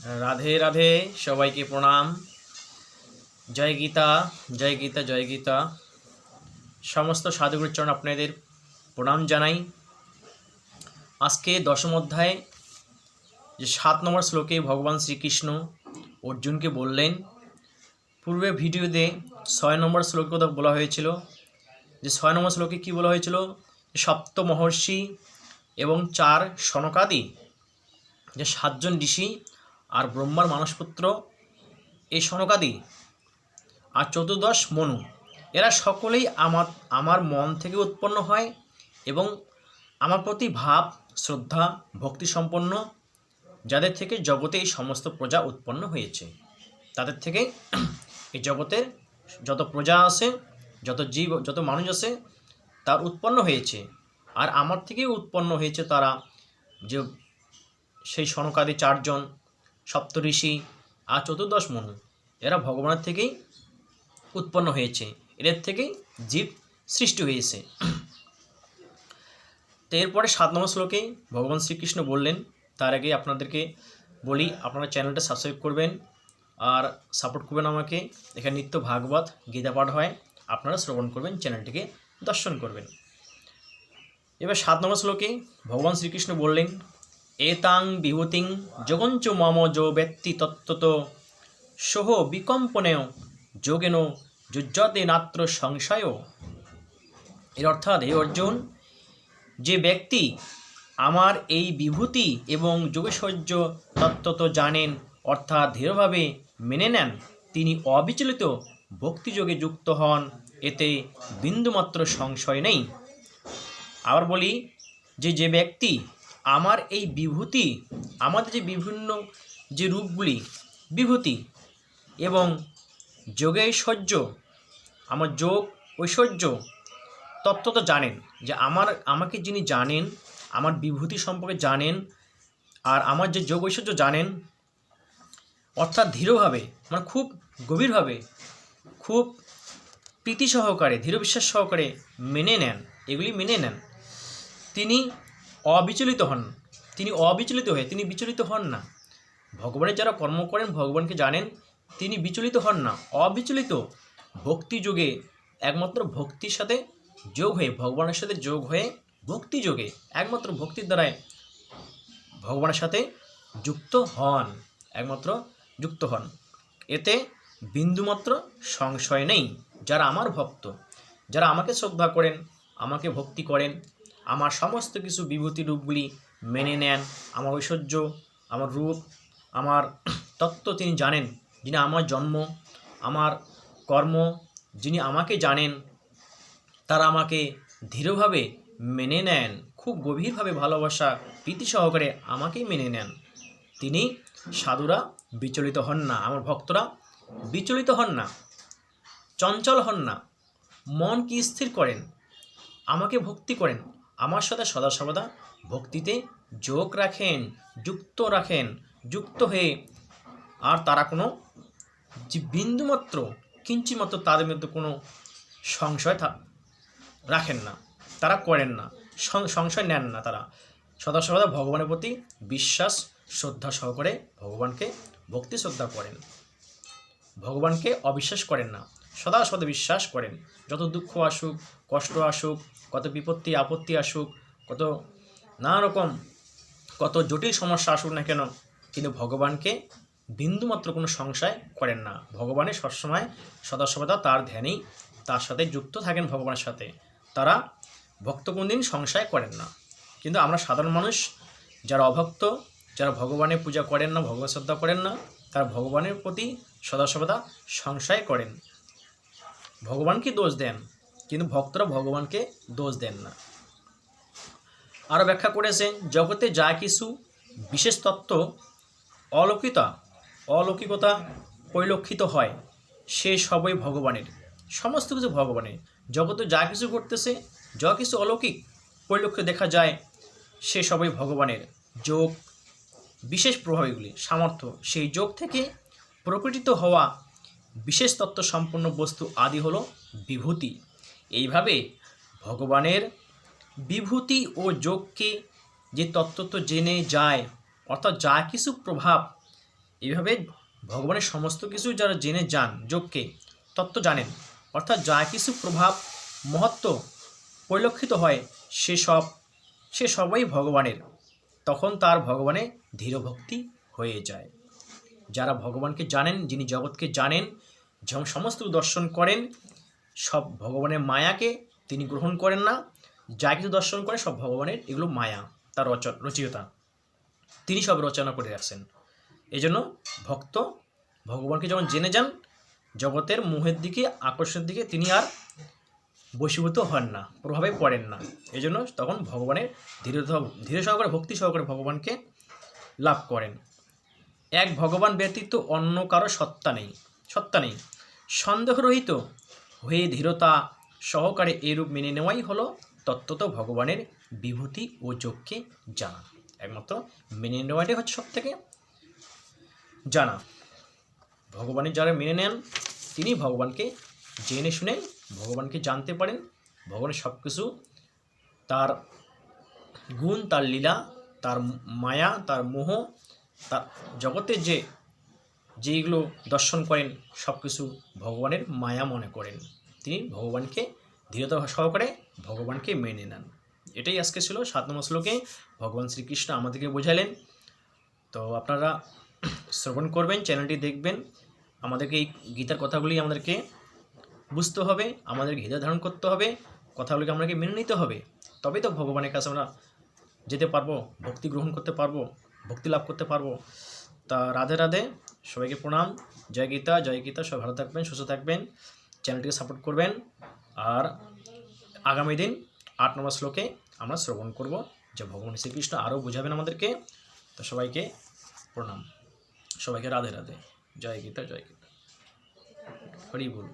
রাধে রাধে, সবাইকে প্রণাম। জয় গীতা জয় গীতা জয় গীতা। সমস্ত সাধুগুরুর চরণ আপনাদের প্রণাম জানাই। আজকে দশম অধ্যায়ে, যে সাত নম্বর শ্লোকে ভগবান শ্রীকৃষ্ণ অর্জুনকে বললেন, পূর্বে ভিডিওতে ছয় নম্বর শ্লোকের কথা বলা হয়েছিল। যে ছয় নম্বর শ্লোকে কী বলা হয়েছিল? সপ্ত মহর্ষি এবং চার সনকাদি, যে সাতজন ঋষি আর ব্রহ্মার মানসপুত্র এই সনকাদি আর চতুর্দশ মনু। এরা সকলেই আমার আমার মন থেকে উৎপন্ন হয় এবং আমার প্রতি ভাব, শ্রদ্ধা, ভক্তি সম্পন্ন যাদের থেকে জগতে এই সমস্ত প্রজা উৎপন্ন হয়েছে। তাদের থেকে এই জগতের যত প্রজা আছে, যত জীব, যত মানুষ আছে, তার উৎপন্ন হয়েছে। আর আমার থেকেই উৎপন্ন হয়েছে তারা যে সেই সনকাদি চারজন সপ্তঋষি আর চতুর্দশ মনু, এরা ভগবানের থেকেই উৎপন্ন হয়েছে। এদের থেকেই জীব সৃষ্টি হয়েছে। তো এরপরে সাত নম্বর শ্লোকে ভগবান শ্রীকৃষ্ণ বললেন, তার আগে আপনাদেরকে বলি, আপনারা চ্যানেলটা সাবস্ক্রাইব করবেন আর সাপোর্ট করবেন আমাকে। এখানে নিত্য ভাগবত, গীতা পাঠ হয়, আপনারা শ্রবণ করবেন, চ্যানেলটিকে দর্শন করবেন। এবার সাত নম্বর শ্লোকে ভগবান শ্রীকৃষ্ণ বললেন এতাং বিভূতিং যোগঞ্চ মম যো ব্যক্তি তত্ত্বত সহ বিকম্পনেও যোগেন যুজ্জতে নাত্র সংশয় এর অর্থাৎ হে অর্জুন, যে ব্যক্তি আমার এই বিভূতি এবং যোগৈশ্বর্য তত্ত্বত জানেন, অর্থাৎ দৃঢ়ভাবে মেনে নেন, তিনি অবিচলিত ভক্তিযোগে যুক্ত হন, এতে বিন্দুমাত্র সংশয় নেই। আবার বলি যে যে ব্যক্তি আমার এই বিভূতি, আমাদের যে বিভিন্ন যে রূপগুলি, বিভূতি এবং যোগে ঐশ্বর্য আমার যোগ ঐশ্বর্য, তত্ত্ব তো জানেন যে আমার, আমাকে যিনি জানেন, আমার বিভূতি সম্পর্কে জানেন আর আমার যে যোগ ঐশ্বর্য জানেন, অর্থাৎ দৃঢ়ভাবে মানে খুব গভীরভাবে, খুব প্রীতি সহকারে, দৃঢ় বিশ্বাস সহকারে মেনে নেন, এগুলি মেনে নেন। তিনি অবিচলিত হন। তিনি অবিচলিত হয়ে, তিনি বিচলিত হন না। ভগবানের যারা কর্ম করেন, ভগবানকে জানেন, তিনি বিচলিত হন না। অবিচলিত ভক্তি যোগে একমাত্র ভক্তির সাথে যোগ হয়ে, ভগবানের সাথে যোগ হয়ে ভক্তি যোগে একমাত্র ভক্তির দ্বারাই ভগবানের সাথে যুক্ত হন, একমাত্র যুক্ত হন। এতে বিন্দুমাত্র সংশয় নেই। যারা আমার ভক্ত, যারা আমাকে শ্রদ্ধা করেন, আমাকে ভক্তি করেন আমার সমস্ত কিছু বিভূতি রূপগুলি মেনে নেন, আমার ঐশ্বর্য, আমার রূপ, আমার তত্ত্ব তিনি জানেন, যিনি আমার জন্ম, আমার কর্ম, যিনি আমাকে জানেন, তারা আমাকে দৃঢ়ভাবে মেনে নেন, খুব গভীরভাবে ভালোবাসা প্রীতি সহকারে আমাকেই মেনে নেন। তিনি সাধুরা বিচলিত হন না, আমার ভক্তরা বিচলিত হন না, চঞ্চল হন না, মন কি স্থির করেন, আমাকে ভক্তি করেন আমার সাথে সদা সর্বদা ভক্তিতে যোগ রাখেন, যুক্ত রাখেন, যুক্ত হয়ে। আর তারা কোনো যে বিন্দুমাত্র, কিঞ্চিমাত্র তাদের মধ্যে কোনো সংশয় রাখেন না। তারা করেন না। সংশয় নেন না তারা। সদা সর্বদা ভগবানের প্রতি বিশ্বাস, শ্রদ্ধা সহকারে ভগবানকে ভক্তি শ্রদ্ধা করেন। ভগবানকে অবিশ্বাস করেন না। সদা সদা বিশ্বাস করেন। যত দুঃখ আসুক, কষ্ট আসুক, কত বিপত্তি, আপত্তি আসুক, কত নানা রকম কত জটিল সমস্যা আসুক না কেন, কিন্তু ভগবানকে বিন্দুমাত্র কোনো সংশয় করেন না। ভগবানের সবসময় সদা সর্বদা তার ধ্যানেই তার সাথে যুক্ত থাকেন ভগবানের সাথে। তারা ভক্ত কোনদিন সংশয় করেন না। কিন্তু আমরা সাধারণ মানুষ, যারা অভক্ত, যারা ভগবানের পূজা করেন না ভগবান শ্রদ্ধা করেন না, তারা ভগবানের প্রতি সদা সর্বদা সংশয় করেন। ভগবানকে দোষ দেন, কিন্তু ভক্তরা ভগবানকে দোষ দেন না। আরও ব্যাখ্যা করেছেন জগতে যা কিছু বিশেষ তত্ত্ব অলৌকিতা অলৌকিকতা পরিলক্ষিত হয়, সে সবই ভগবানের, সমস্ত কিছু ভগবানের। জগতে যা কিছু ঘটতেছে, যা কিছু অলৌকিক পরিলক্ষিত দেখা যায়, সে সবই ভগবানের। যোগ, বিশেষ প্রভাবগুলি সামর্থ্য, সেই যোগ থেকে প্রকটিত হওয়া বিশেষ তত্ত্ব সম্পন্ন বস্তু আদি হলো বিভূতি। এইভাবে ভগবানের বিভূতি ও যোগকে যে তত্ত্ব তো জেনে যায়, অর্থাৎ যা কিছু প্রভাব, এইভাবে ভগবানের সমস্ত কিছু যারা জেনে যান যোগকে, তত্ত্ব জানেন। অর্থাৎ যা কিছু প্রভাব, মহত্ব পরিলক্ষিত হয়, সে সব, সে সবই ভগবানের। তখন তার ভগবানে ধীরভক্তি হয়ে যায়। যারা ভগবানকে জানেন, যিনি জগৎকে জানেন সমস্ত দর্শন করেন, সব ভগবানের মায়াকে তিনি গ্রহণ করেন না। যা কিছু দর্শন করে সব ভগবানের, এগুলো মায়া, তার রচ রচয়িতা। তিনি সব রচনা করে রাখছেন। এই জন্য ভক্ত ভগবানকে যখন জেনে যান, জগতের মোহের দিকে, আকর্ষণের দিকে তিনি আর বশীভূত হন না, প্রভাবে পড়েন না। এই জন্য তখন ভগবানের ধীরে ধীরে সহকারে ভক্তি সহকারে ভগবানকে লাভ করেন। এক ভগবান ব্যতীত অন্য কারও সত্তা নেই সত্তা নেই। সন্দেহরহিত হয়ে ধীরতা সহকারে এরূপ মেনে নেওয়াই হলো তত্ত্বত ভগবানের বিভূতি ও যোগকে জানা। একমাত্র মেনে নেওয়াটাই হচ্ছে সব থেকে জানা। ভগবানের যারা মেনে নেন, তিনি ভগবানকে জেনে শুনে ভগবানকে জানতে পারেন। ভগবানের সব কিছু তার গুণ, তার লীলা, তার মায়া, তার মোহ তার জগতের যে, যেইগুলো দর্শন করেন সব কিছু ভগবানের মায়া মনে করেন। তিনি ভগবানকে ধীরতা সহকারে ভগবানকে মেনে নেন। এটাই আজকে ছিল সাত নম্বর শ্লোকে। ভগবান শ্রীকৃষ্ণ আমাদেরকে বোঝালেন। তো আপনারা শ্রবণ করবেন, চ্যানেলটি দেখবেন। আমাদেরকে এই গীতার কথাগুলি আমাদেরকে বুঝতে হবে আমাদের হৃদয় ধারণ করতে হবে, কথাগুলিকে আমাদেরকে মেনে নিতে হবে। তবেই তো ভগবানের কাছে আমরা যেতে পারব, ভক্তি গ্রহণ করতে পারব। ভক্তি লাভ করতে পারব। তা রাধে রাধে, সবাইকে প্রণাম। জয় গীতা জয় গীতা, সবাই ভালো থাকবেন, সুস্থ থাকবেন, চ্যানেলটিকে সাপোর্ট করবেন। আর আগামী দিন আট নম্বর শ্লোকে আমরা শ্রবণ করব, যে ভগবান শ্রীকৃষ্ণ আরও বোঝাবেন আমাদেরকে। তো সবাইকে প্রণাম। সবাইকে রাধে রাধে। জয় গীতা জয় গীতা। হরি বল।